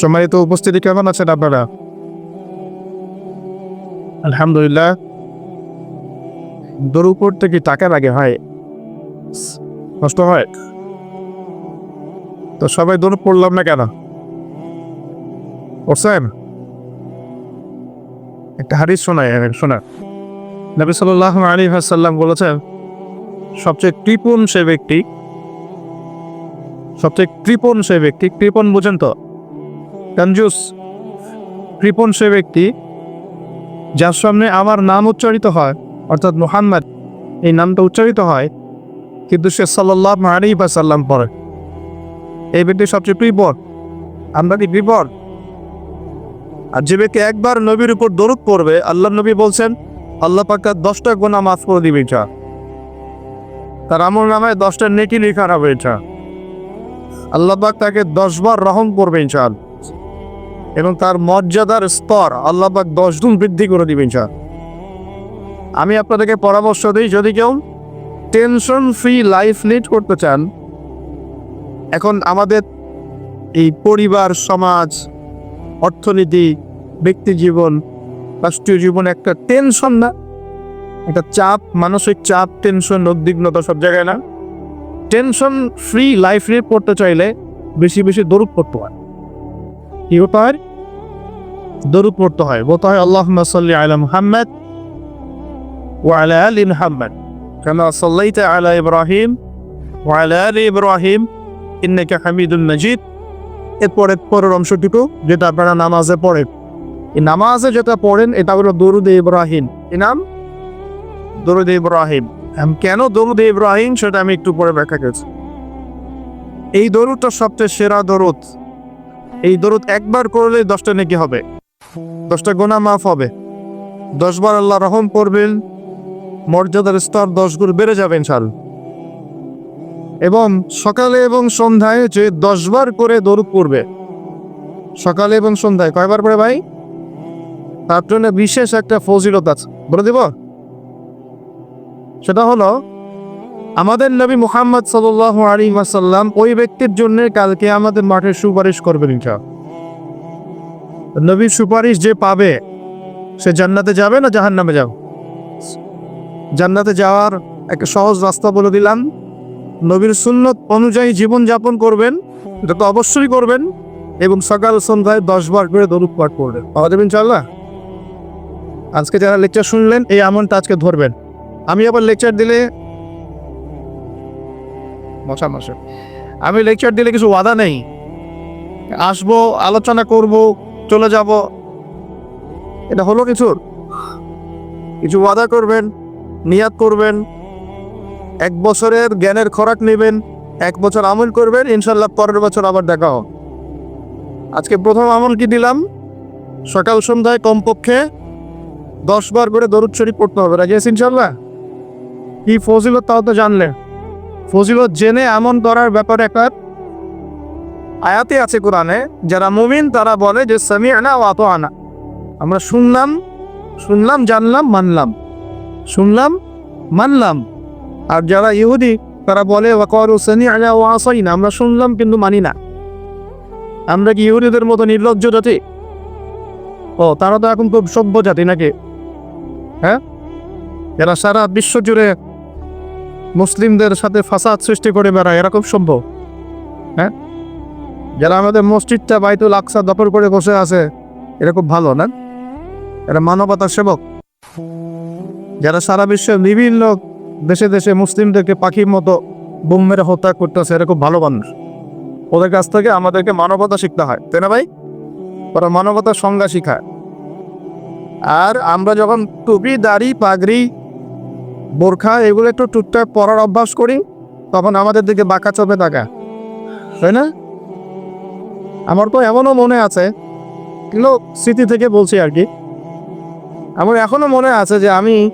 সম্মানিত উপস্থিতি কেমন আছেন আপনারা? আলহামদুলিল্লাহ। দরু উপর থেকে টাকা লাগে হয়। কষ্ট হয়। তো সবাই দরু পড়লাম না কেন? পড়ছেন? একটা হারিস শোনায় শোনা নবী সাল্লাহ আলী হাসাল্লাম বলেছেন, সবচেয়ে কৃপণ সে ব্যক্তি সবচেয়ে কৃপণ সে ব্যক্তি, কৃপণ বুঝেন তো? কঞ্জুস কৃপণ সে ব্যক্তি, যার সামনে আমার নাম উচ্চারিত হয়, অর্থাৎ মোহাম্মদ, এই নামটা উচ্চারিত হয়, কিন্তু সে সাল্লাহ আলী বা সাল্লাম পড়ে এই ব্যক্তি সবচেয়ে কৃপণ, আমরা কি বিপদ আর যে ব্যক্তি একবার নবীর উপর দরুদ পড়বে আল্লাহ নবী বলছেন, আল্লাহ পাক্কা দশটা গোনা মাফ করে দিবে তার আমল নামায় দশটা নেকি লেখা হবে এটা আল্লাহ পাক তাকে দশবার রহম করবে ইনশাল এবং তার মর্যাদার স্তর আল্লাহ পাক দশ গুণ বৃদ্ধি করে দিবে ইনশাল আমি আপনাদেরকে পরামর্শ দিই, যদি কেউ টেনশন ফ্রি লাইফ লিড করতে চান, এখন আমাদের এই পরিবার, সমাজ, অর্থনীতি, ব্যক্তি জীবন, রাষ্ট্রীয় জীবন একটা টেনশন না। একটা চাপ, মানসিক চাপ টেনশন উদ্বিগ্নতা সব জায়গায় না। টেনশন ফ্রি লাইফ লিড করতে চাইলে বেশি বেশি দরুদ পড়তে হয় কি হতে হয় দরুদ পড়তে হয় বলতে হয় আল্লাহ সাল্লি আলা মুহাম্মদ وعلى آل محمد كما صليت على إبراهيم وعلى آل إبراهيم إنك حميد مجيد এরপরে পরের অংশটুকু যেটা আপনারা নামাজে পড়েন এই নামাজে যেটা পড়েন এটা হলো দরুদ ইব্রাহিম কি নাম দরুদ ইব্রাহিম। কেন দরুদ ইব্রাহিম? সেটা আমি একটু পরে ব্যাখ্যা করছি। এই দরুদটা সবচেয়ে সেরা দরুদ। এই দরুদ একবার করলে দশটা নাকি হবে। দশটা গোনা মাফ হবে। দশবার আল্লাহ রহম করবেন। মর্যাদার স্তর দশ গুণ বেড়ে যাবে ইনশাল এবং সকালে এবং সন্ধ্যায় যে দশবার করে দরুদ পড়বে, সকালে এবং সন্ধ্যায়, কয়বার পড়ে ভাই? তার জন্য বিশেষ একটা ফজিলত আছে। বলে দিব? সেটা হলো, আমাদের নবী মুহাম্মদ সাল্লাহ আলী ওয়াসাল্লাম ওই ব্যক্তির জন্য কালকে আমাদের মাঠে সুপারিশ করবেন ইনশা নবীর সুপারিশ যে পাবে, সে জান্নাতে যাবে না জাহান্নামে যাবে? জান্নাতে যাওয়ার একটা সহজ রাস্তা বলে দিলাম। নবীর সুন্নত অনুযায়ী জীবন যাপন করবেন এটা তো অবশ্যই করবেন এবং সকাল সন্ধ্যায় দশ বার করে দরুদ পাঠ করবেন। পাওয়া যাবেন চাল্লা আজকে যারা লেকচার শুনলেন, এই আমনটা আজকে ধরবেন। আমি আবার লেকচার দিলে মশা মশা আমি লেকচার দিলে কিছু ওয়াদা নেই। আসব, আলোচনা করব, চলে যাব। এটা হলো কিছুর? কিছু ওয়াদা করবেন নিয়াত করবেন, এক বছরের জ্ঞানের খোরাক নেবেন, এক বছর আমল করবেন ইনশাল্লাহ পরের বছর আবার দেখা হোক আজকে প্রথম আমল কি দিলাম? সকাল সন্ধ্যায় কমপক্ষে দশ বার করে দরুদ শরীফ পড়তে হবে। রাজি ইনশাল্লাহ কি ফজিলত তাও তো জানলে। ফজিলত জেনে এমন করার ব্যাপারে একটা আয়াতে আছে কোরআনে, যারা মুমিন তারা বলে যে সামি আনা ও আতো আনা আমরা শুনলাম শুনলাম, জানলাম, মানলাম। শুনলাম, মানলাম। আর যারা ইহুদি, তারা বলে ওয়াকরু সানি আলা ও আসাই না আমরা শুনলাম কিন্তু মানি না। আমরা কি ইহুদিদের মতো নির্লজ্জ জাতি? ও, তারা তো এখন খুব সভ্য জাতি নাকি? হ্যাঁ? এরা সারা বিশ্ব জুড়ে মুসলিমদের সাথে ফাসাদ সৃষ্টি করে বেড়ায়, এরকম সম্ভব? হ্যাঁ? যারা আমাদের মসজিদটা বাইতুল আকসা দখল করে বসে আছে এরকম ভালো, না? এরা মানবতার সেবক। যারা সারা বিশ্বের বিভিন্ন দেশে দেশে মুসলিমদেরকে পাখির মতো বুম মেরে হত্যা করতেছে এরকম ভালো মানুষ। ওদের কাছ থেকে আমাদেরকে মানবতা শিখতে হয়, তাই না ভাই? ওরা মানবতার সংজ্ঞা শিখায়। আর আমরা যখন টুপি, দাড়ি, পাগড়ি বোরখা, এগুলো একটু টুকটাক পরার অভ্যাস করি, তখন আমাদের দিকে বাঁকা চোখে তাকা তাই না? আমার তো এমনও মনে আছে কিন্তু স্মৃতি থেকে বলছি আর কি। আমার এখনও মনে আছে যে আমি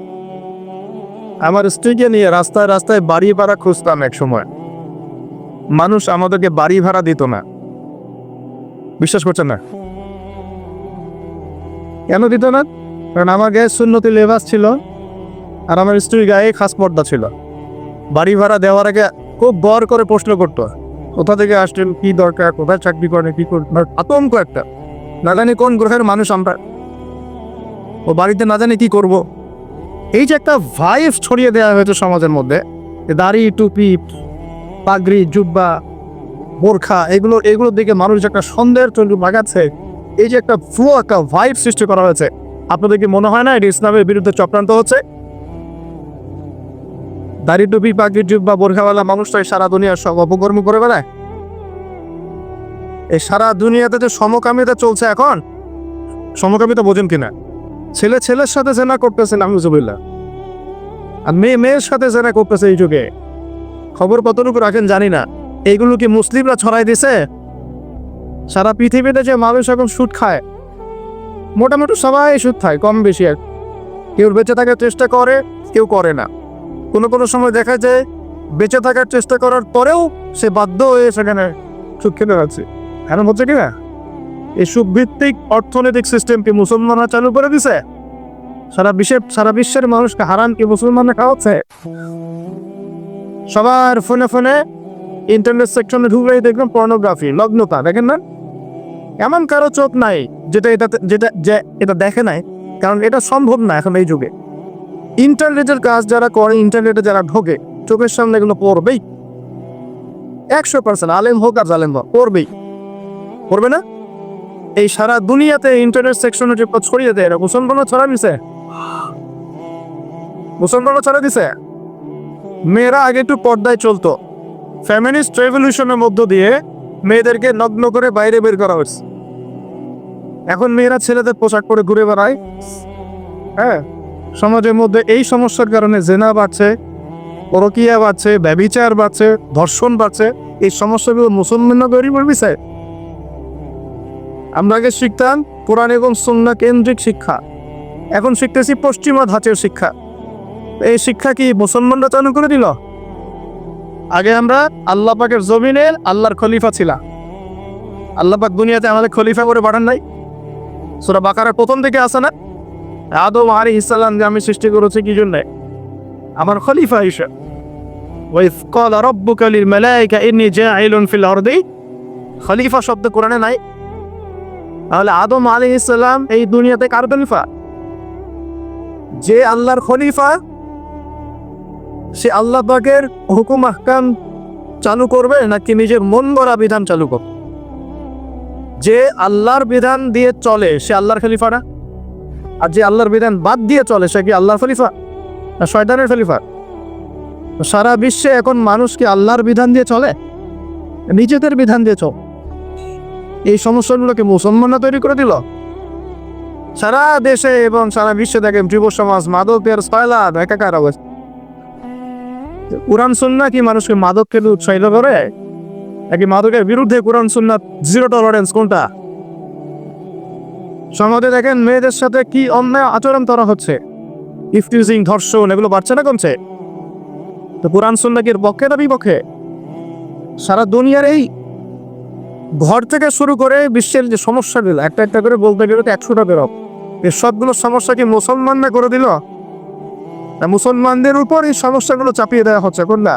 আমার স্ত্রীকে নিয়ে রাস্তায় রাস্তায় বাড়ি ভাড়া খুঁজতাম এক সময়। মানুষ আমাদেরকে বাড়ি ভাড়া দিত না। বিশ্বাস করছেন না? কেন দিত না? কারণ আমার গায়ে সুন্নতি লেবাস ছিল। আর আমার স্ত্রীর গায়ে খাস পর্দা ছিল। বাড়ি ভাড়া দেওয়ার আগে খুব বর করে প্রশ্ন করতো, কোথা থেকে আসছেন, কি দরকার, কোথায় চাকরি করেন, কি করেন মানে আতঙ্ক একটা। না জানি কোন গ্রহের মানুষ আমরা। ও বাড়িতে না জানি কি করব। এই যে একটা ভাইব ছড়িয়ে দেওয়া হয়েছে সমাজের মধ্যে দাড়ি, টুপি, পাগড়ি, জুব্বা, বোরখা, এগুলো, এগুলোর দিকে মানুষ একটা সন্দেহের চন্দ্র লাগাচ্ছে, এই যে একটা ফ্লো একটা ভাইব সৃষ্টি করা হয়েছে। আপনাদের কি মনে হয় না, এটি ইসলামের বিরুদ্ধে চক্রান্ত হচ্ছে? দাড়ি টুপি, পাগড়ি জুব্বা বোরখাওয়ালা মানুষ তো এই সারা দুনিয়ার সব অপকর্ম করে বেড়ায়। এই সারা দুনিয়াতে যে সমকামিতা চলছে এখন, সমকামিতা বোঝেন কিনা? ছেলে ছেলের সাথে জেনা করতেছে নামিজুবিল্লাহ আর মেয়ে মেয়ের সাথে জেনা করতেছে এই যুগে। খবর কতটুকু রাখেন জানি না। এইগুলো কি মুসলিমরা ছড়াই দিছে? সারা পৃথিবীতে যে মানুষ এখন সুদ খায়, মোটামুটি সবাই সুদ খায়, কম বেশি আর। কেউ বেঁচে থাকার চেষ্টা করে, কেউ করে না। কোনো কোনো সময় দেখা যায় বেঁচে থাকার চেষ্টা করার পরেও সে বাধ্য হয়ে সেখানে সুদ খেতে যাচ্ছে এখন হচ্ছে কি না এই সুভিত্তিক অর্থনৈতিক সিস্টেম কি মুসলমানরা চালু করে দিছে। সারা বিশ্বের সারা বিশ্বের মানুষকে হারান কি মুসলমানরা খাওয়াচ্ছে? সবার ফোনে ফোনে ইন্টারনেট সেকশনে ঢুকলেই দেখবেন পর্নোগ্রাফি লগ্নতা, দেখেন না? এমন কারও চোখ নাই যেটা এটা যেটা, যে এটা দেখে নাই, কারণ এটা সম্ভব না এখন এই যুগে। ইন্টারনেটের কাজ যারা করে, ইন্টারনেটে যারা ঢোকে, চোখের সামনে এগুলো পড়বেই। একশো পার্সেন্ট আলেম হোক আর জালেম হোক, পড়বেই। পড়বে না? এই সারা দুনিয়াতে ইন্টারনেট সেকশনে ছড়িয়ে দেয়, এরা মুসলমানরা ছড়া দিছে। মুসলমানরা ছড়া দিছে। মেয়েরা আগে একটু পর্দায় চলতো। ফ্যামিলিস্ট রেভলিউশনের মধ্য দিয়ে মেয়েদেরকে নগ্ন করে বাইরে বের করা হয়েছে। এখন মেয়েরা ছেলেদের পোশাক পরে ঘুরে বেড়ায়। হ্যাঁ। সমাজের মধ্যে এই সমস্যার কারণে জেনা বাড়ছে, পরকিয়া বাড়ছে, ব্যবিচার বাড়ছে, ধর্ষণ বাড়ছে। এই সমস্যাগুলো মুসলমানরা তৈরি করবিছে আমরা আগে শিখতাম কোরআন এবং সন্না কেন্দ্রিক শিক্ষা। এখন শিখতেছি পশ্চিমা ধাঁচের শিক্ষা। এই শিক্ষা কি মুসলমানরা চালু করে দিল? আগে আমরা আল্লাহ পাকের জমিনের আল্লাহর খলিফা ছিলাম। আল্লাহ পাক দুনিয়াতে আমাদের খলিফা করে পাঠান নাই। সুরা বাকারের প্রথম থেকে আসে না? আদম আলী ইসাল্লাম যে আমি সৃষ্টি করেছি কি জন্যে? আমার খলিফা হিসেবে। ওয়াইফ কল রব্বুকা লিল মালাইকা, ইন্নী জাইলুন ফিল আরদি। খলিফা শব্দ কোরআনে নাই। তাহলে আদম আলী ইসলাম এই দুনিয়াতে কার খলিফা? যে আল্লাহর খলিফা, সে আল্লাহ পাকের হুকুম আহকাম চালু করবে নাকি নিজের মন গড়া বিধান চালু করবে? যে আল্লাহর বিধান দিয়ে চলে, সে আল্লাহর খলিফা না? আর যে আল্লাহর বিধান বাদ দিয়ে চলে, সে কি আল্লাহর খলিফা না শয়তানের খলিফা? সারা বিশ্বে এখন মানুষ কি আল্লাহর বিধান দিয়ে চলে? নিজেদের বিধান দিয়ে চল। এই সমস্যাগুলোকে মুসলমানরা তৈরি করে দিল। সারা দেশে এবং সারা বিশ্বে দেখেন যুব সমাজ মাদকের সয়লা একাকার অবস্থা। কোরআন সুন্না কি মানুষকে মাদককে উৎসাহিত করে? নাকি মাদকের বিরুদ্ধে কোরআন সুন্না জিরো টলারেন্স কোনটা? সমাজে দেখেন মেয়েদের সাথে কি অন্যায় আচরণ করা হচ্ছে? ইফটিউজিং ধর্ষণ এগুলো বাড়ছে না কমছে? তো কোরআন সুন্না কি এর পক্ষে না বিপক্ষে? সারা দুনিয়ার এই ঘর থেকে শুরু করে বিশ্বের যে সমস্যাগুলো একটা একটা করে বলতে গেলে তো একশোটা বেরো এই সবগুলো সমস্যা কি মুসলমানরা করে দিল? না মুসলমানদের উপর এই সমস্যাগুলো চাপিয়ে দেওয়া হচ্ছে কোনটা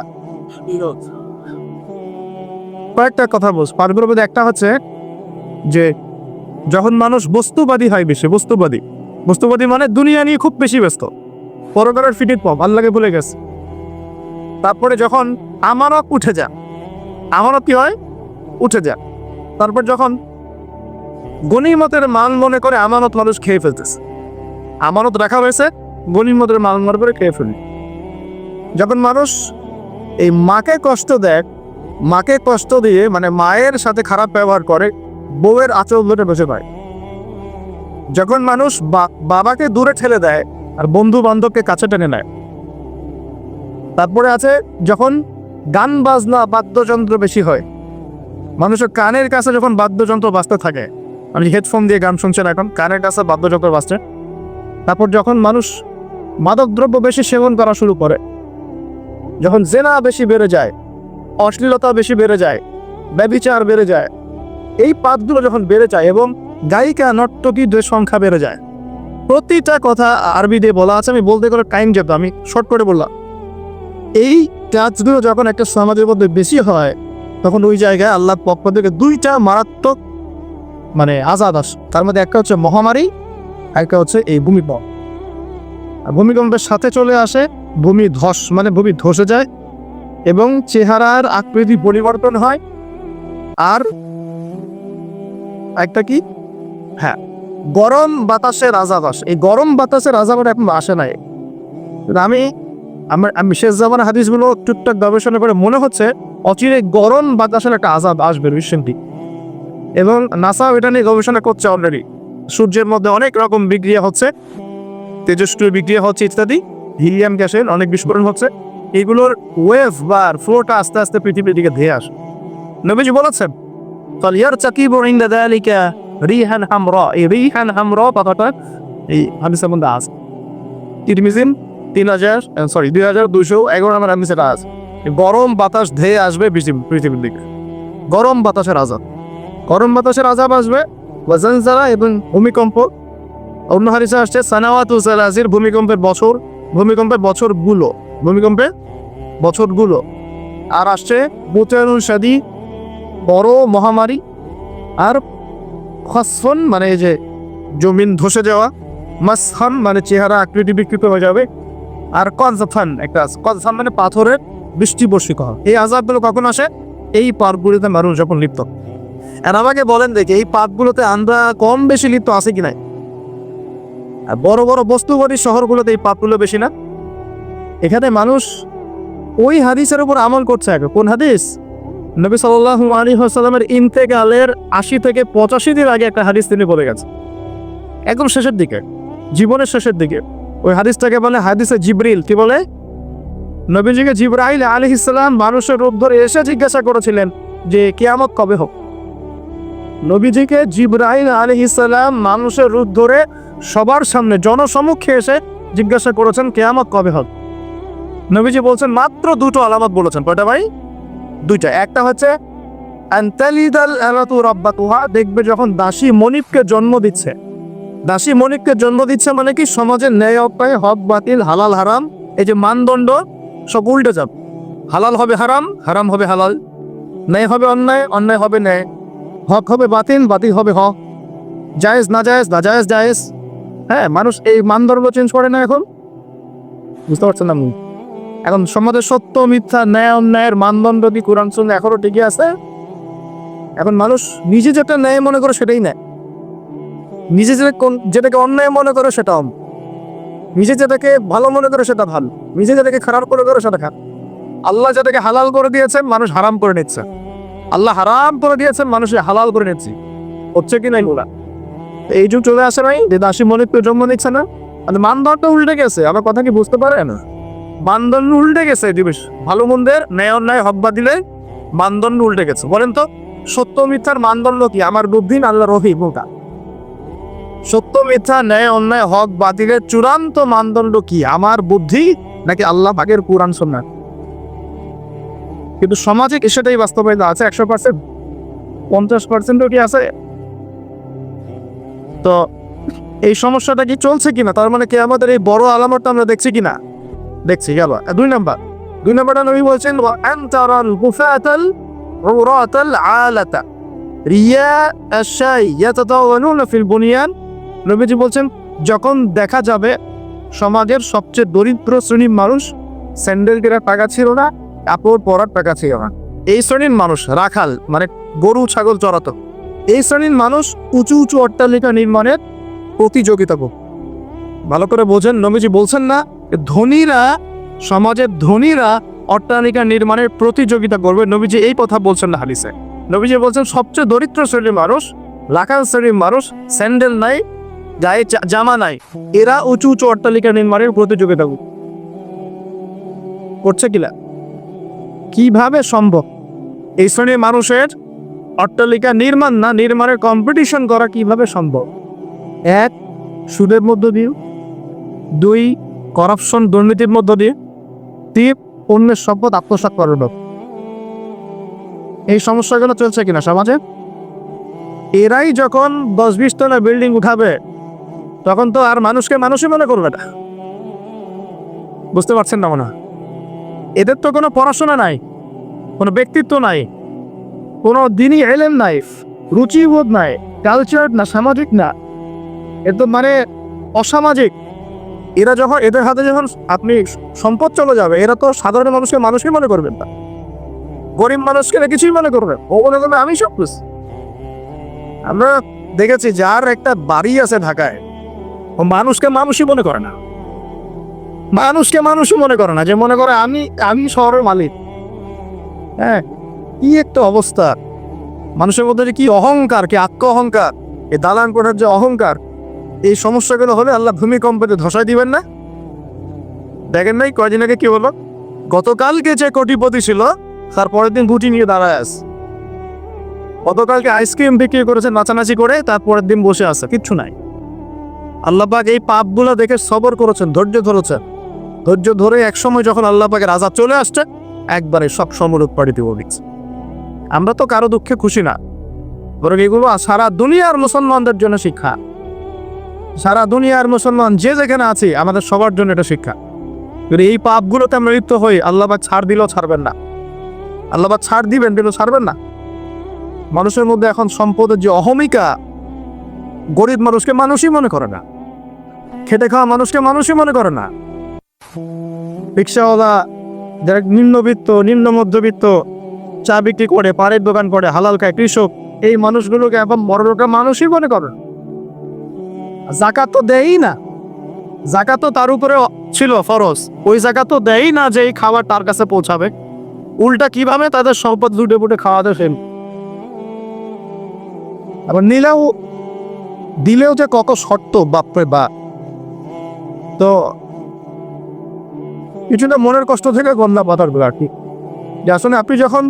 কয়েকটা কথা বলছ। পাঁচগুলোর মধ্যে একটা হচ্ছে যে যখন মানুষ বস্তুবাদী হয় বেশি, বস্তুবাদী। বস্তুবাদী মানে দুনিয়া নিয়ে খুব বেশি ব্যস্ত। পরকারের ফিটিট পপ আল্লাহকে ভুলে গেছে। তারপরে যখন আমানত উঠে যা আমানত কি হয়? উঠে যা তারপর যখন গণিমতের মাল মনে করে আমানত মানুষ খেয়ে ফেলতেছে। আমানত রাখা হয়েছে, গণিমতের মাল মনে করে খেয়ে ফেলি যখন মানুষ এই মাকে কষ্ট দেয়, মাকে কষ্ট দিয়ে মানে মায়ের সাথে খারাপ ব্যবহার করে বউয়ের আচরণ ধরে বসে পায়। যখন মানুষ বাবাকে দূরে ঠেলে দেয় আর বন্ধু বান্ধবকে কাছে টেনে নেয়। তারপরে আছে যখন গান বাজনা বাদ্যযন্ত্র বেশি হয়। মানুষের কানের কাছে যখন বাদ্যযন্ত্র বাজতে থাকে, আমি হেডফোন দিয়ে গান শুনছেন এখন, কানের কাছে বাদ্যযন্ত্র বাজছে। তারপর যখন মানুষ মাদকদ্রব্য বেশি সেবন করা শুরু করে, যখন জেনা বেশি বেড়ে যায়, অশ্লীলতা বেশি বেড়ে যায় ব্যবিচার বেড়ে যায় এই পাতগুলো যখন বেড়ে যায় এবং গায়িকা নর্তকীদের সংখ্যা বেড়ে যায়। প্রতিটা কথা আরবি দিয়ে বলা আছে, আমি বলতে গেলে টাইম যেত আমি শর্ট করে বললাম। এই কাজগুলো যখন একটা সমাজের মধ্যে বেশি হয়, তখন ওই জায়গায় আল্লাহর পক্ষ থেকে দুইটা মারাত্মক মানে আজাদ আস। তার মধ্যে একটা হচ্ছে মহামারী একটা হচ্ছে এই ভূমিকম্প। ভূমিকম্পের সাথে চলে আসে ভূমি ধস মানে ভূমি ধসে যায় এবং চেহারার আকৃতি পরিবর্তন হয়। আর একটা কি? হ্যাঁ। গরম বাতাসের আজাব আসে এই গরম বাতাসের আজাব এখন আসে নাই। আমি, আমার, আমি শেষ জামার হাদিসগুলো টুকটাক গবেষণা করে মনে হচ্ছে অচিরে গরম বাতাসের একটা আজাব আসবে রিসেন্টলি এবং নাসাও এটা নিয়ে গবেষণা করছে অলরেডি সূর্যের মধ্যে অনেক রকম বিক্রিয়া হচ্ছে। তেজস্ক্রিয় বিক্রিয়া হচ্ছে ইত্যাদি। হিলিয়াম গ্যাসের অনেক বিস্ফোরণ হচ্ছে। এগুলোর ওয়েভ বা ফ্লোটা আস্তে আস্তে পৃথিবীর দিকে ধেয়ে আসে। নবীজি বলেছেন চাকিব ইন্দা দালিকা রিহান হামরা এই রিহান হামরা কথাটা এই হাদিসের মধ্যে আছে। তিরমিজিম তিন হাজার সরি দুই হাজার দুশো এগারো নাম্বার আমি সেটা আছে। গরম বাতাস ধেয়ে আসবে পৃথিবীর দিকে। গরম বাতাসের আজাব। গরম বাতাসের আজাব আসবে ওয়াজানজারা এবং ভূমিকম্প। অন্য হাদিসে আসছে, সানাওয়াত উসালাজির ভূমিকম্পের বছর, ভূমিকম্পের বছরগুলো ভূমিকম্পের বছরগুলো। আর আসছে, বুতানুল সাদি বড় মহামারী আর খসফন মানে যে জমিন ধসে যাওয়া মাসখান মানে চেহারা আকৃতি বিকৃত হয়ে যাবে। আর কনজাফান একটা আছে। কনজাফান মানে পাথরের বৃষ্টি বর্ষিত হয় এই আজাবগুলো কখন আসে? এই পার্কগুলিতে মানুষ যখন লিপ্ত। আর আমাকে বলেন দেখি, এই পার্কগুলোতে আমরা কম বেশি লিপ্ত আছে কি নাই? বড় বড় বস্তুবাদী শহরগুলোতে এই পাপগুলো বেশি না? এখানে মানুষ ওই হাদিসের উপর আমল করছে কোন হাদিস? নবী সাল্লাহ আলী হাসালামের ইন্তেকালের আশি থেকে পঁচাশি দিন আগে একটা হাদিস তিনি বলে গেছেন। একদম শেষের দিকে, জীবনের শেষের দিকে। ওই হাদিসটাকে বলে হাদিসে জিবরিল। কি বলে? নবীজিকে জিব্রাইল আলী ইসলাম মানুষের রূপ ধরে এসে জিজ্ঞাসা করেছিলেন যে, কিয়ামত কবে হোক? নবীজিকে জিব্রাইল আলী ইসলাম মানুষের রূপ ধরে সবার সামনে জনসমক্ষে এসে জিজ্ঞাসা করেছেন, কেয়ামত কবে হোক নবীজি বলছেন, মাত্র দুটো আলামত বলেছেন। কয়টা ভাই? দুইটা। একটা হচ্ছে দেখবে যখন দাসী মনিবকে জন্ম দিচ্ছে। দাসী মনিবকে জন্ম দিচ্ছে মানে কি? সমাজের ন্যায় অপায় হক বাতিল, হালাল, হারাম। এই যে মানদণ্ড, সব উল্টে যাবে। হালাল হবে হারাম হারাম হবে হালাল। ন্যায় হবে অন্যায় অন্যায় হবে ন্যায়। হক হবে বাতিল বাতিল হবে হক। জায়েজ, না জায়েজ না জায়েজ জায়েজ। হ্যাঁ মানুষ এই মানদণ্ড চেঞ্জ করে না এখন? বুঝতে পারছেন না? এখন সমাজের সত্য, মিথ্যা, ন্যায়, অন্যায়ের মানদণ্ড কি কোরআন শুনে এখনও টিকে আছে? এখন মানুষ নিজে যেটা ন্যায় মনে করে সেটাই নেয়। নিজে যেটা যেটাকে অন্যায় মনে করে সেটা অম। নিজে যেটাকে ভালো মনে করে সেটা ভালো। নিজে যেটাকে খারাপ করে করে সেটা খারাপ। আল্লাহ যেটাকে হালাল করে দিয়েছেন, মানুষ হারাম করে নিচ্ছে। আল্লাহ হারাম করে দিয়েছেন, মানুষ হালাল করে নিচ্ছে। হচ্ছে কি নাই বলা? এই যুগ চলে আসে নাই, যে দাসী মনিক জন্ম নিচ্ছে না। মানে মানদণ্ড উল্টে গেছে, আমার কথা কি বুঝতে পারেন? মানদণ্ড উল্টে গেছে দিবেশ ভালো মন্দের ন্যায় অন্যায় হক বা দিলে মানদণ্ড উল্টে গেছে। বলেন তো, সত্য মিথ্যার মানদণ্ড কি? আমার বুদ্ধি আল্লাহ রহি বোকা সত্য, মিথ্যা, ন্যায়, অন্যায়, হক বাতিলের চূড়ান্ত মানদণ্ড কি? আমার বুদ্ধি নাকি আল্লাহ পাকের কোরআন সন্ন্যাস কিন্তু সমাজে কি সেটাই বাস্তবায়িত আছে, একশো পার্সেন্ট? পঞ্চাশ পার্সেন্টও কি আছে? তো এই সমস্যাটা কি চলছে কিনা? তার মানে কি আমাদের এই বড় আলামতটা আমরা দেখছি কিনা? দেখছি, গেল। দুই নাম্বার। দুই নাম্বারটা নবী বলছেন আনতারাল গুফাতাল উরাতাল আলাতা রিয়া আশাই ইয়াতাতাওয়ানুনা ফিল বুনিয়ান। নবীজি বলছেন, যখন দেখা যাবে সমাজের সবচেয়ে দরিদ্র শ্রেণির মানুষ, স্যান্ডেল কেনার টাকা ছিল না, কাপড় পরার টাকা ছিল না। এই শ্রেণির মানুষ, রাখাল মানে গরু, ছাগল চড়াতো এই শ্রেণির মানুষ উঁচু উঁচু অট্টালিকা নির্মাণের প্রতিযোগিতা ভালো করে বোঝেন, নবীজি বলছেন না ধনীরা, সমাজের ধনীরা অট্টালিকা নির্মাণের প্রতিযোগিতা করবে। নবীজি এই কথা বলছেন না হালিসে নবীজি বলছেন, সবচেয়ে দরিদ্র শ্রেণির মানুষ রাখাল শ্রেণির মানুষ, স্যান্ডেল নাই গায়ে জামা নাই, এরা উঁচু উঁচু অট্টালিকা নির্মাণের প্রতিযোগিতা। করছে কিনা কীভাবে সম্ভব? এই শ্রেণির মানুষের অট্টালিকা নির্মাণ না, নির্মাণের কম্পিটিশন করা কীভাবে সম্ভব? এক, সুদের মধ্য দিয়ে দুই করাপশন দুর্নীতির মধ্য দিয়ে তিন অন্যের সম্পদ আত্মসাৎ করানো এই সমস্যাগুলো চলছে কিনা সমাজে? এরাই যখন দশ বিশ তলা বিল্ডিং উঠাবে, তখন তো আর মানুষকে মানুষই মনে করবে না। বুঝতে পারছেন না মনে? এদের তো কোনো পড়াশোনা নাই, কোনো ব্যক্তিত্ব নাই, কোনো দিনই এলেন নাই, রুচিবোধ নাই কালচার না, সামাজিক না। এ তো মানে অসামাজিক। এরা যখন, এদের হাতে যখন আপনি সম্পদ চলে যাবে, এরা তো সাধারণ মানুষকে মানুষই মনে করবেন না। গরিব মানুষকে কিছুই মনে করবে ও মনে করবে, আমি সব কিছু আমরা দেখেছি, যার একটা বাড়ি আছে ঢাকায়, ও মানুষকে মানুষই মনে করে না। মানুষকে মানুষই মনে করে না, যে মনে করে, আমি আমি শহরের মালিক। হ্যাঁ কি একটা অবস্থা। মানুষের মধ্যে যে কি অহংকার, কি আত্ম অহংকার এই দালান কোঠার যে অহংকার। এই সমস্যাগুলো হলে আল্লাহ ভূমিকম্পতে ধসাই দিবেন না। দেখেন নাই কয়দিন আগে কি হলো? গতকালকে যে কোটিপতি ছিল, তার পরের দিন গুটি নিয়ে দাঁড়ায় আছে। গতকালকে আইসক্রিম বিক্রি করেছে নাচানাচি করে তারপরের দিন বসে আছে, কিচ্ছু নাই। আল্লাপাক এই পাপগুলো দেখে সবর করেছেন, ধৈর্য ধরেছেন। ধৈর্য ধরে একসময় যখন আল্লাপাকের আজাদ চলে আসছে, একবারে সব সমর উৎপাদিত করে দিচ্ছে আমরা তো কারও দুঃখে খুশি না, বরং এগুলো সারা দুনিয়ার মুসলমানদের জন্য শিক্ষা। সারা দুনিয়ার মুসলমান যে যেখানে আছি, আমাদের সবার জন্য এটা শিক্ষা। যদি এই পাপগুলোতে আমরা লিপ্ত হই আল্লাহবাক ছাড় দিলেও ছাড়বেন না। আল্লাহবাক ছাড় দিবেন কিন্তু ছাড়বেন না। মানুষের মধ্যে এখন সম্পদের যে অহমিকা, গরিব মানুষকে মানুষই মনে করে না। খেটে খাওয়া মানুষকে মানুষই মনে করে না। রিক্সাওয়ালা, যারা নিম্নবিত্ত, নিম্ন মধ্যবিত্ত, চা বিক্রি করে, পাড়ের দোকান করে, হালাল খায়, কৃষক, এই মানুষগুলোকে এখন বড় লোকরা মানুষই মনে করে জাকাত তো দেয়ই না। জাকাত তো তার উপরে ছিল ফরজ। ওই জাকাত তো দেয়ই না যে এই খাবার তার কাছে পৌঁছাবে। উল্টা কীভাবে তাদের সম্পদ লুটে পুটে খাওয়াতে সেন আবার নিলেও, দিলেও যে কত শর্ত, বাপরে বা। তো কিছুটা মনের কষ্ট থেকে গন্ধা পাতার কি যে আসলে আপনি যখন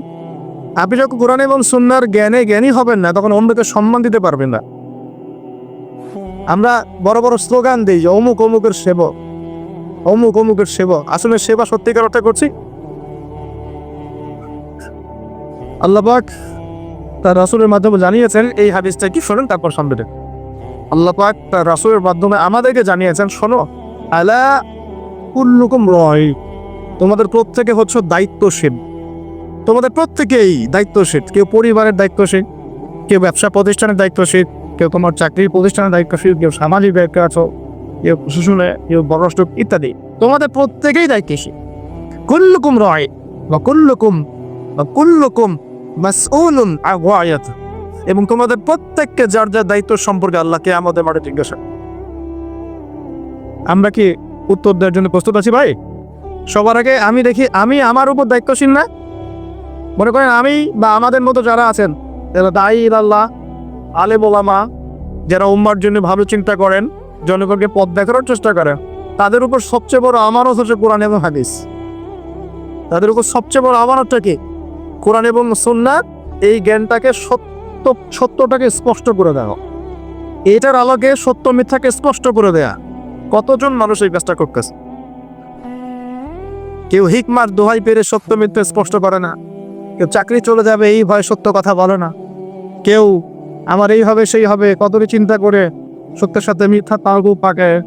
আপনি যখন কোরআন এবং সুন্নার জ্ঞানে জ্ঞানী হবেন না, তখন অন্যকে সম্মান দিতে পারবেন না। আমরা বড় বড় স্লোগান দিই যে অমুক অমুকের সেবক, অমুক অমুকের সেবক। আসলে সেবা সত্যিকার অর্থে করছি। আল্লাপাক তার রাসুলের মাধ্যমে জানিয়েছেন, এই হাদিসটা কি শোনেন, তারপর সামনে। আল্লাপাক তার রাসুলের মাধ্যমে আমাদেরকে জানিয়েছেন, শোনো, আলা কুল্লুকুম রয় তোমাদের প্রত্যেকে হচ্ছে দায়িত্বশীল। তোমাদের প্রত্যেকেই দায়িত্বশীল। কেউ পরিবারের দায়িত্বশীল, কেউ ব্যবসা প্রতিষ্ঠানের দায়িত্বশীল কেউ তোমার চাকরির প্রতিষ্ঠানের দায়িত্বশীল, কেউ সামাজিক দায়িত্ব আছো, কেউ প্রশাসনে, কেউ বড়ষ্ট ইত্যাদি। তোমাদের প্রত্যেকেই দায়িত্বশীল। কুল্লুকুম রয়, বা কুল্লুকুম বা কুল্লুকুম এবং তোমাদের প্রত্যেককে যার যার দায়িত্ব সম্পর্কে আল্লাহকে আমাদের মাঠে জিজ্ঞাসা। আমরা কি উত্তর দেওয়ার জন্য প্রস্তুত আছি ভাই? সবার আগে আমি দেখি, আমি আমার উপর দায়িত্বশীল না? মনে করেন আমি বা আমাদের মতো যারা আছেন, যারা দায়ী আল্লাহ আলে বোলামা যারা উম্মার জন্য ভালো চিন্তা করেন, জনগণকে পথ দেখানোর চেষ্টা করেন তাদের উপর সবচেয়ে বড় আমানত হচ্ছে কোরআন এবং হাদিস। তাদের উপর সবচেয়ে বড় আমানতটা কি? কোরআন এবং সুন্না এই জ্ঞানটাকে সত্য, সত্যটাকে স্পষ্ট করে দেওয়া। এটার আলোকে সত্য মিথ্যাকে স্পষ্ট করে দেয়া। কতজন মানুষ এই কাজটা করতেছে? কেউ হিকমার দোহাই পেরে সত্য মিথ্যা স্পষ্ট করে না। কেউ চাকরি চলে যাবে, এই ভয় সত্য কথা বলে না। কেউ আমার এই হবে সেই হবে কতটি চিন্তা করে সত্যের সাথে মিথ্যা তালগু পাকে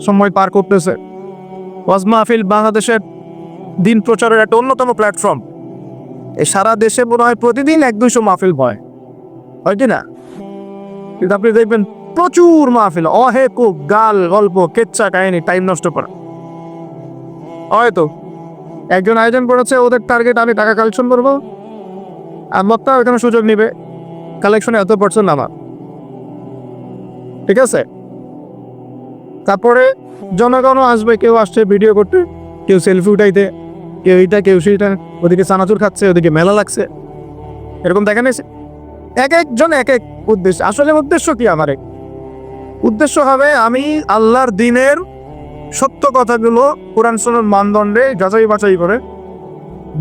সময় পার করতেছে। ওয়াজ মাহফিল বাংলাদেশের দিন প্রচারের একটা অন্যতম প্ল্যাটফর্ম। এই সারা দেশে মনে হয় প্রতিদিন এক দুইশো মাহফিল হয়। হয় কি না? কিন্তু আপনি দেখবেন প্রচুর মাহফিল অহে অহেকুব গাল, গল্প কেচ্চা কাহিনী টাইম নষ্ট করা। হয়তো একজন আয়োজন করেছে, ওদের টার্গেট আমি টাকা কালেকশন করব। আর বক্তা ওখানে সুযোগ নিবে। কালেকশনে এত পার্সেন্ট আমার ঠিক আছে? তারপরে জনগণও আসবে, কেউ আসছে ভিডিও করতে, কেউ সেলফি উঠাইতে, কেউ এইটা, কেউ সেইটা, ওদিকে চানাচুর খাচ্ছে, ওদিকে মেলা লাগছে। এরকম দেখা নিয়েছে এক একজন এক এক উদ্দেশ্য। আসলে উদ্দেশ্য কি আমার? উদ্দেশ্য হবে আমি আল্লাহর দিনের সত্য কথাগুলো কোরআন সোনার মানদণ্ডে যাচাই বাছাই করে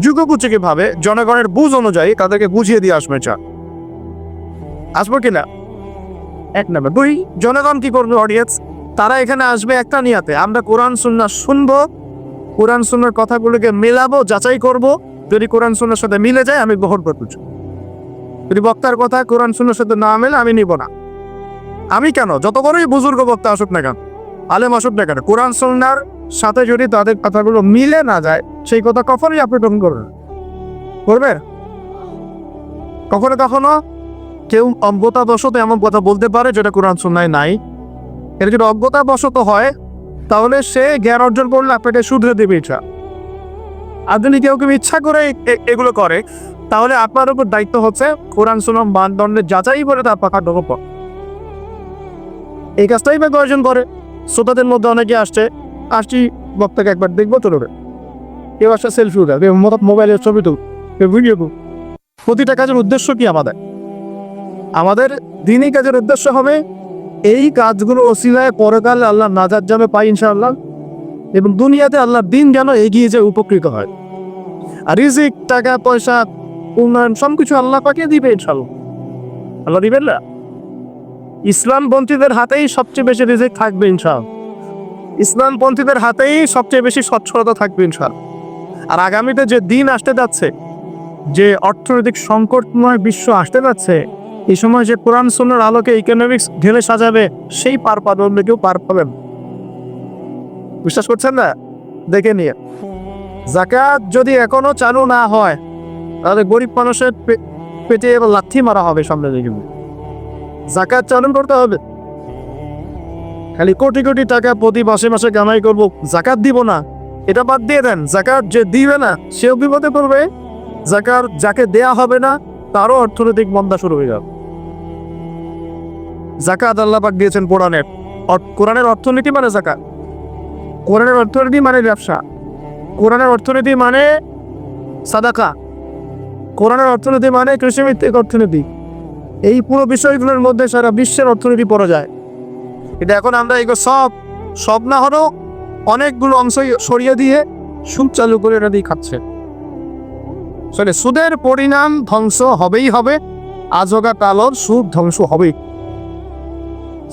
যুগোপুচিকে ভাবে জনগণের বুঝ অনুযায়ী তাদেরকে বুঝিয়ে দিয়ে আসবে চা আসব কিনা? এক নম্বর। দুই, জনগণ কি করবে অডিয়েন্স তারা এখানে আসবে একটা নিয়াতে। আমরা কোরআন সুন্না শুনব। কোরআন সুন্নার কথাগুলোকে মেলাবো, যাচাই করব। যদি কোরআন সুন্নার সাথে মিলে যায়, আমি গ্রহণ করতে যদি বক্তার কথা কোরআন সুন্নার সাথে না মেলে, আমি নিব না। আমি কেন? যত বড়ই বুজুর্গ বক্তা আসুক না কেন, আলেম আসুক না কেন, কোরআন সুন্নার সাথে যদি তাদের কথাগুলো মিলে না যায়, সেই কথা কখনোই আপনি গ্রহণ করবেন করবে কখনো কখনো? কেউ অজ্ঞতাবশত এমন কথা বলতে পারে যেটা কোরআন সুন্নায় নাই। এটা যদি অজ্ঞতাবশত হয়, তাহলে সে জ্ঞান অর্জন করলে আপনাকে শুধরে দেবে এটা। আর যদি কেউ কেউ ইচ্ছা করে এগুলো করে, তাহলে আপনার উপর দায়িত্ব হচ্ছে কোরআন সুনাম মানদণ্ডের যাচাই করে তার পাকা ডোপ এই কাজটাই বা কয়েকজন করে? শ্রোতাদের মধ্যে অনেকে আসছে। আসছি বক্তাকে একবার দেখব চলবে কেউ আসছে সেলফি উঠে মোবাইলের ছবি তুল ভিডিও তুল। প্রতিটা কাজের উদ্দেশ্য কি আমাদের? আমাদের দিনই কাজের উদ্দেশ্য হবে এই কাজগুলো ওসিলায় পরকালে আল্লাহ নাজার যাবে পাই ইনশাআল্লাহ। এবং দুনিয়াতে আল্লাহর দিন যেন এগিয়ে যায় উপকৃত হয়। আর রিজিক, টাকা, পয়সা, উন্নয়ন সব কিছু আল্লাহ পাকে দিবে ইনশাল্লাহ আল্লাহ দিবেন না? ইসলাম পন্থীদের হাতেই সবচেয়ে বেশি রিজিক থাকবে ইনশাআল্লাহ। ইসলাম পন্থীদের হাতেই সবচেয়ে বেশি সচ্ছলতা থাকবে ইনশাআল্লাহ। আর আগামীতে যে দিন আসতে যাচ্ছে, যে অর্থনৈতিক সংকটময় বিশ্ব আসতে যাচ্ছে এই সময় যে কোরআন সুন্নার আলোকে ইকোনমিক্স ঢেলে সাজাবে, সেই পার পাবেন না কেউ পার পাবেন বিশ্বাস করছেন না? দেখে নিয়ে। জাকাত যদি এখনও চালু না হয়, তাহলে গরিব মানুষের পেটে এবার লাথি মারা হবে সামনে দেখবে জাকাত চালু করতে হবে। খালি কোটি কোটি টাকা প্রতি মাসে মাসে কামাই করব জাকাত দিব না। এটা বাদ দিয়ে দেন জাকাত যে দিবে না, সেও বিপদে পড়বে। জাকাত যাকে দেয়া হবে না, তারও অর্থনৈতিক মন্দা শুরু হয়ে যাবে। জাকাত আল্লাহ পাক দিয়েছেন কোরআনের। কোরআনের অর্থনীতি মানে জাকাত। কোরআনের অর্থনীতি মানে ব্যবসা। কোরআনের অর্থনীতি মানে সাদাকা। কোরআনের অর্থনীতি মানে কৃষিভিত্তিক অর্থনীতি। এই পুরো বিষয়গুলোর মধ্যে সারা বিশ্বের অর্থনীতি পড়া যায়। এটা এখন আমরা এগুলো সব সব না হলেও অনেকগুলো অংশ সরিয়ে দিয়ে সুদ চালু করে এটা দিয়ে খাচ্ছে। সুদের পরিণাম ধ্বংস হবেই হবে আজগা কালর সুদ ধ্বংস হবেই।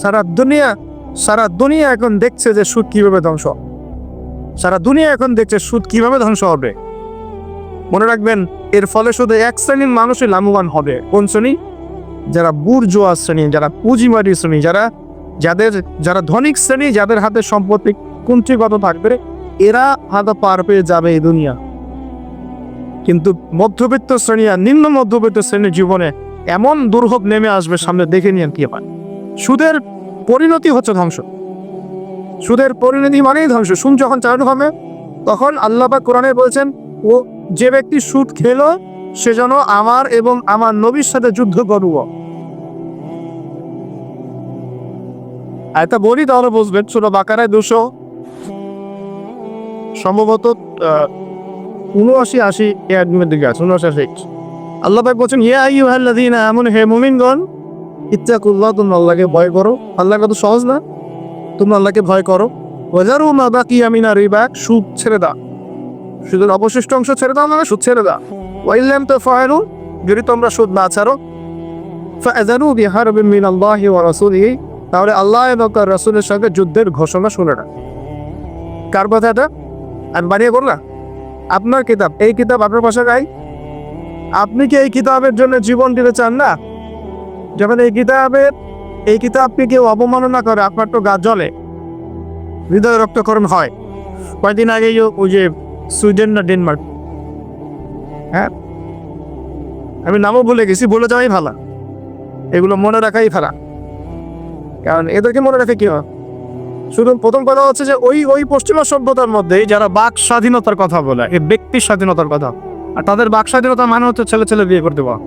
সারা দুনিয়া সারা দুনিয়া এখন দেখছে যে সুদ কীভাবে ধ্বংস সারা দুনিয়া এখন দেখছে সুদ কীভাবে ধ্বংস হবে। মনে রাখবেন, এর ফলে শুধু এক শ্রেণির মানুষই লাভবান হবে। কোন শ্রেণি? যারা বুর্জোয়া শ্রেণি, যারা পুঁজিবাদী শ্রেণি, যারা, যাদের, যারা ধনিক শ্রেণি, যাদের হাতে সম্পত্তি কুঞ্চিগত থাকবে, এরা হাতে পার পেয়ে যাবে এই দুনিয়া। কিন্তু মধ্যবিত্ত শ্রেণি আর নিম্ন মধ্যবিত্ত শ্রেণির জীবনে এমন দুর্ভোগ নেমে আসবে, সামনে দেখে নিয়ে কি হয়। সুদের পরিণতি হচ্ছে ধ্বংস। সুদের পরিণতি মানেই ধ্বংস। সুদ যখন চালু হবে, তখন আল্লাহ পাক কোরআনে বলছেন, ও, যে ব্যক্তি সুদ খেলো, সে যেন আমার এবং আমার নবীর সাথে যুদ্ধ করব এটা বলি তাহলে বুঝবেন ছোট বাকারায় দুশো, সম্ভবত উনআশি আশি দিকে আছে উনআশি আশি আল্লাহ পাক বলছেন, ইয়া আইয়ুহাল্লাযীনা আমনু, হে মুমিনগণ ইত্তাকুল্লাহ, তোমরা আল্লাহকে ভয় করো। আল্লাহ কত সহজ না? তোমরা আল্লাহকে ভয় করো। ওয়াজারু মা বাকিয়া মিনা রিবা, সুদ ছেড়ে দাও। সুদের অবশিষ্ট অংশ ছেড়ে দাও মানে সুদ ছেড়ে দাও। ওয়াইল্লাম তাফআলু, যদি তোমরা সুদ না ছাড়ো, ফাআযানু বিহারবিন মিনাল্লাহি ওয়া রাসূলিহি। তাহলে আল্লাহ এবং তার রাসূলের সঙ্গে যুদ্ধের ঘোষণা শুনে না কার কথা এটা? আমি বানিয়ে করলা আপনার কিতাব, এই কিতাব আপনার পাশে গাই আপনি কি এই কিতাবের জন্য জীবন দিতে চান না? যখন এই কিতাবের এই কিতাবকে কেউ অবমাননা করে, আপনার তো গা জ্বলে। হৃদয় রক্তকরণ হয়। কয়েকদিন আগেই ও- ওই যে সুইডেন না ডেনমার্ক। হ্যাঁ? আমি নামও ভুলে গেছি বলে যাওয়াই ভালো। এগুলো মনে রাখাই ভালো। কারণ এদেরকে মনে রাখে কি হয়? শুধু প্রথম কথা হচ্ছে যে ওই ওই পশ্চিমা সভ্যতার মধ্যেই যারা বাক স্বাধীনতার কথা বলে, এই ব্যক্তি স্বাধীনতার কথা। আর তাদের বাক স্বাধীনতা মানে হচ্ছে ছেলে ছেলে বিয়ে করে পাওয়া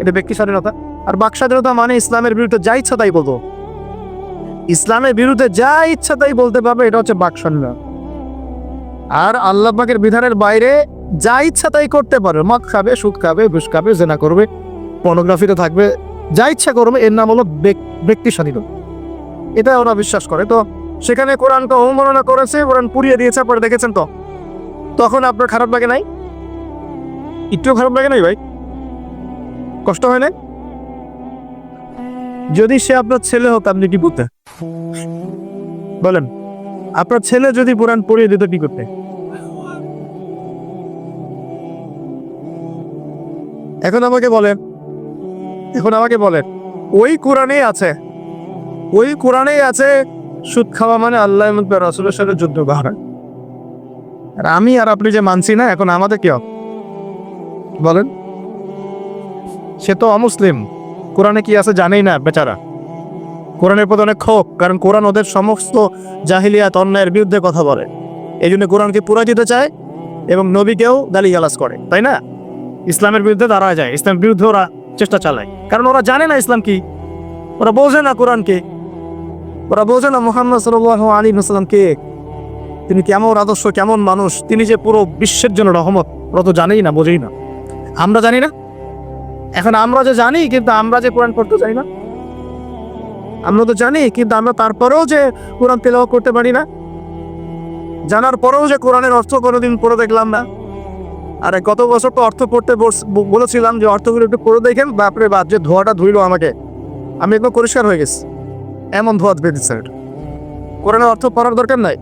এটা ব্যক্তি স্বাধীনতা। আর বাক স্বাধীনতা মানে ইসলামের বিরুদ্ধে যা ইচ্ছা তাই বলতো ইসলামের বিরুদ্ধে যা ইচ্ছা তাই বলতে পারবে, এটা হচ্ছে বাক স্বাধীনতা। আর আল্লাহ পাকের বিধানের বাইরে যা ইচ্ছা তাই করতে পারবে। মদ খাবে, সুদ খাবে, ঘুষ খাবে, জেনা করবে পর্নোগ্রাফিতে থাকবে, যা ইচ্ছা করবে, এর নাম হলো ব্যক্তি স্বাধীনতা। এটা ওরা বিশ্বাস করে। তো সেখানে কোরআনকে অবমাননা করেছে, কোরআন পুড়িয়ে দিয়েছে, আপনারা দেখেছেন তো? তখন আপনার খারাপ লাগে নাই? একটু খারাপ লাগে নাই ভাই? কষ্ট হয় না যদি সে আপনার ছেলে হতো আপনি কি করতে বলেন, আপনার ছেলে যদি কোরআন পড়িয়ে দিত কি করতে? এখন আমাকে বলেন, এখন আমাকে বলেন, ওই কোরআনেই আছে, ওই কোরআনেই আছে, সুদ খাওয়া মানে আল্লাহ রাসূলের সাথে যুদ্ধ করা। আর আমি আর আপনি যে মানছি না, এখন আমাদের কি হবে? বলেন, সে তো অমুসলিম। কোরআনে কি আছে জানেই না, বেচারা? কোরআনের প্রতি অনেক ক্ষোভ, কারণ কোরআন ওদের সমস্ত জাহিলিয়াত, অন্যায়ের বিরুদ্ধে কথা বলে। এই জন্য কোরআনকে পুরা দিতে চায় এবং নবীকেও গালি গালাজ করে, তাই না? ইসলামের বিরুদ্ধে দাঁড়া যায়, ইসলামের বিরুদ্ধে ওরা চেষ্টা চালায়। কারণ ওরা জানে না ইসলাম কি। ওরা বোঝে না কোরআনকে। ওরা বোঝে না মোহাম্মদ সাল আলী সাল্লাম কে। তিনি কেমন আদর্শ, কেমন মানুষ। তিনি যে পুরো বিশ্বের জন্য রহমত, ওরা তো জানেই না, বোঝেই না। আমরা জানি না? এখন আমরা যে জানি, কিন্তু আমরা যে কোরআন পড়তে চাই না। আমরা তো জানি, কিন্তু আমরা তারপরেও যে কোরআন তেলাও করতে পারি না। জানার পরেও যে কোরআনের অর্থ কোনোদিন পড়ে দেখলাম না। আরে, গত বছর তো অর্থ পড়তে বলেছিলাম যে অর্থগুলো একটু পড়ে দেখেন। বাপরে বাপ, যে ধোয়াটা ধুইলো আমাকে। আমি একদম পরিষ্কার হয়ে গেছি। এমন ধোয়া পেয়েছি স্যার। কোরআনের অর্থ পড়ার দরকার নাই।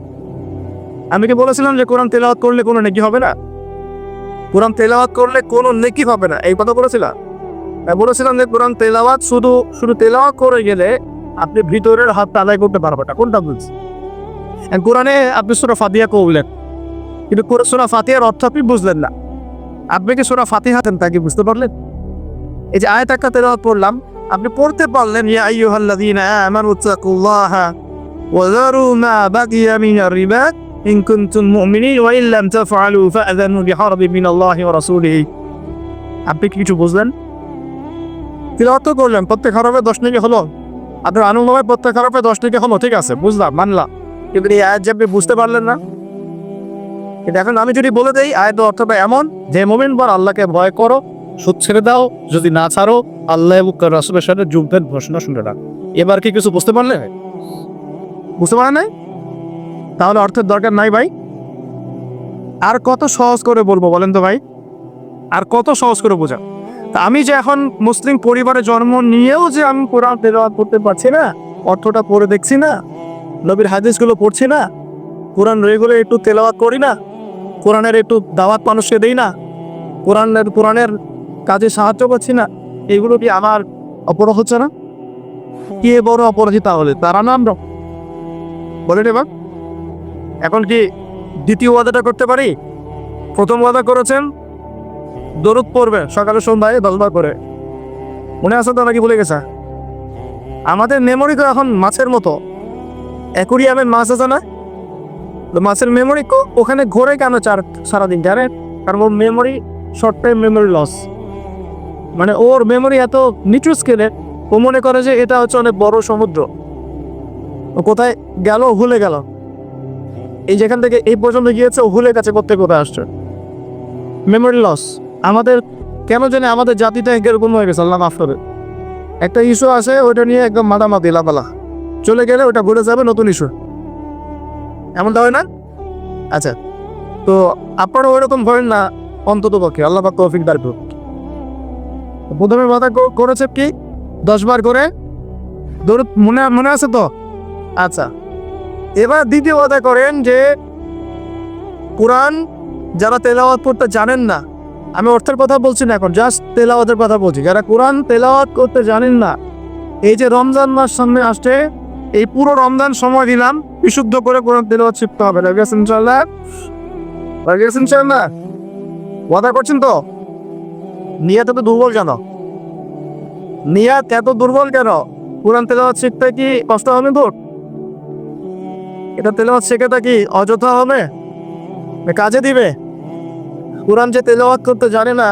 আমি কি বলেছিলাম যে কোরআন তেলাওয়াত করলে কোনো নেকি হবে না? কোরআন তেলাওয়াত করলে কোনো নেকি হবে না। এই কথা বলেছিলাম। বলেছিলাম যে কোরআন তেলাওয়াত শুধু শুধু তেলাওয়াত করে গেলে আপনি ভিতরের হাত আদায় করতে পারবেন না। কোনটা বলছি? কোরআনে আপনি সুরা ফাতিয়া করলেন কিন্তু সুরা ফাতিয়ার অর্থ আপনি বুঝলেন না। আপনি কি সুরা ফাতিহা দেন তাকে বুঝতে পারলেন? এই যে আয়াত একটা তেলাওয়াত পড়লাম, আপনি পড়তে পারলেন, ইয়া আইয়ুহাল্লাযীনা আমানু তাকুল্লাহা ওয়া যারু মা বাকিয়া মিনার রিবা ইন কুনতুম মুমিনিন ওয়া ইল্লাম তাফআলু ফাআযানু বিহারবিন মিনাল্লাহি ওয়া রাসূলিহি। আপনি কি কিছু বুঝলেন? তিলাওয়াত করলেন, প্রত্যেক হরফে দশ নাকি হলো? আপনার আনন্দময় প্রত্যেক হরফে দশ নাকি হলো? ঠিক আছে, বুঝলাম, মানলাম। কিন্তু এই আয়াত যে আপনি বুঝতে পারলেন না, কিন্তু এখন আমি যদি বলে দেই, আয়াত অর্থটা এমন, যে মোমেন বার আল্লাহকে ভয় করো, সুদ ছেড়ে দাও, যদি না ছাড়ো, আল্লাহ এবং রাসুলের সাথে যুদ্ধের ঘোষণা শুনে রাখ। এবার কি কিছু বুঝতে পারলে? বুঝতে পারেন নাই? তাহলে অর্থের দরকার নাই ভাই। আর কত সহজ করে বলব বলেন তো ভাই? আর কত সহজ করে বোঝা আমি যে এখন মুসলিম পরিবারে জন্ম নিয়েও যে আমি কোরআন তেলাওয়াত করতে পারছি না, অর্থটা পড়ে দেখছি না, নবীর হাদিসগুলো পড়ছি না, কোরআন রেগুলার একটু তেলাওয়াত করি না, কোরআনের একটু দাওয়াত মানুষকে দেই না, কোরআনের কোরআনের কাজে সাহায্য করছি না, এগুলো কি আমার অপরাধ হচ্ছে না? কে বড় অপরাধী তাহলে? তারা না আমরা? বলেন এবার। এখন কি দ্বিতীয় ওয়াদাটা করতে পারি? প্রথম ওয়াদা করেছেন দরুদ পড়বে, সকালে সন্ধ্যায় দশবার করে মনে আছে তো নাকি ভুলে গেছে? আমাদের মেমোরি তো এখন মাছের মতো। অ্যাকুরিয়ামের মাছ আছে না? তো মাছের মেমোরি কো, ওখানে ঘোরে কেন চার, সারাদিন? জানেন কারণ ওর memory short time memory loss মানে ওর মেমোরি এত নিচু স্কেলে ও মনে করে যে এটা হচ্ছে অনেক বড় সমুদ্র। ও কোথায় গেল ভুলে গেল। এই যেখান থেকে এই পর্যন্ত গিয়েছে, ও ভুলে গেছে কোথায় কোথায় আসছে। মেমোরি লস আমাদের কেন জানি আমাদের জাতিটা এরকম হয়ে গেছে, আল্লাহ মাফ করে। একটা ইস্যু আছে, ওইটা নিয়ে একদম মাতামাতি লাপালা চলে গেলে ওটা ভুলে যাবে, নতুন ইস্যু এমনটা হয় না? আচ্ছা তো আপনারা ওইরকম ভরেন না, অন্তত পক্ষে, আল্লাহ পাক তৌফিক দার প্রথমে মাথা করেছে কি? দশ বার করে। দৌড় মনে মনে আছে তো? আচ্ছা এবার দ্বিতীয় কথা করেন যে, কোরআন যারা তেলাওয়াত পড়তে জানেন না আমি অর্থের কথা বলছি না এখন জাস্ট তেলাওয়াতের কথা বলছি। যারা কোরআন তেলাওয়াত করতে জানেন না, এই যে রমজান মাস সামনে আসছে, এই পুরো রমজান সময় দিলাম, বিশুদ্ধ করে কোরআন তেলাওয়াত শিখতে হবে। রাখি আছেন ইনশাল্লাহ রাখি আছেন ইনশাল্লাহ ওয়াদা করছেন তো? নিয়াত এত দুর্বল কেন? নিয়াত এত দুর্বল কেন? কোরআন তেলাওয়াত শিখতে কি কষ্ট হবে তোর এটা তেলাওয়াত শেখাটা কি অযথা হবে? কাজে দিবে? কোরআন যে তেলাওয়াত করতে জানে না,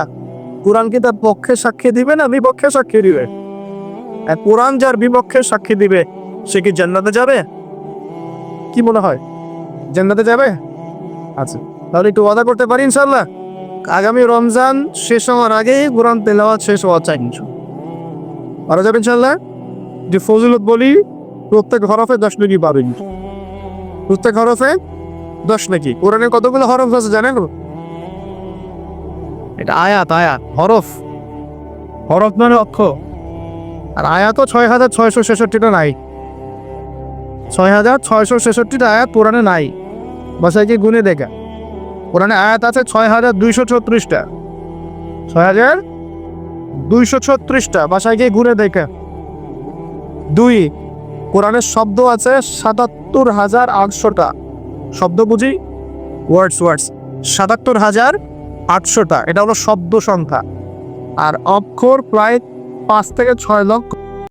কোরআন কি তার পক্ষে সাক্ষী দিবে না বিপক্ষে সাক্ষী দিবে? আর কোরআন যার বিপক্ষে সাক্ষী দিবে, সে কি জান্নাতে যাবে? কি মনে হয়? জান্নাতে যাবে? আচ্ছা তাহলে একটু ওয়াদা করতে পারি ইনশাল্লাহ আগামী রমজান শেষ হওয়ার আগেই কোরআন তেলাওয়াত শেষ হওয়া চাই পারা যাবে ইনশাল্লাহ যে ফজিলত বলি, প্রত্যেক হরফে দশ নাকি পাবেন প্রত্যেক হরফে দশ নাকি? কোরআনে কতগুলো হরফ আছে জানেন? এটা আয়াত আয়াত হরফ। হরফ মানে অক্ষর আর আয়াতও ছয় হাজার ছয়শো ছেষট্টিটা নাই। ছয় হাজার ছয়শো ছেষট্টিটা আয়াত পুরাণে নাই। বাসায় কি গুনে দেখা। পুরাণে আয়াত আছে ছয় হাজার দুইশো ছত্রিশটা। ছয় হাজার দুইশো ছত্রিশটা বাসায় গিয়ে ঘুরে দেখে। দুই কোরআনের শব্দ আছে সাতাত্তর হাজার আটশোটা। শব্দ বুঝি? ওয়ার্ডস ওয়ার্ডস সাতাত্তর হাজার আটশোটা এটা হলো শব্দ সংখ্যা। আর অক্ষর প্রায় পাঁচ থেকে ছয় লক্ষ।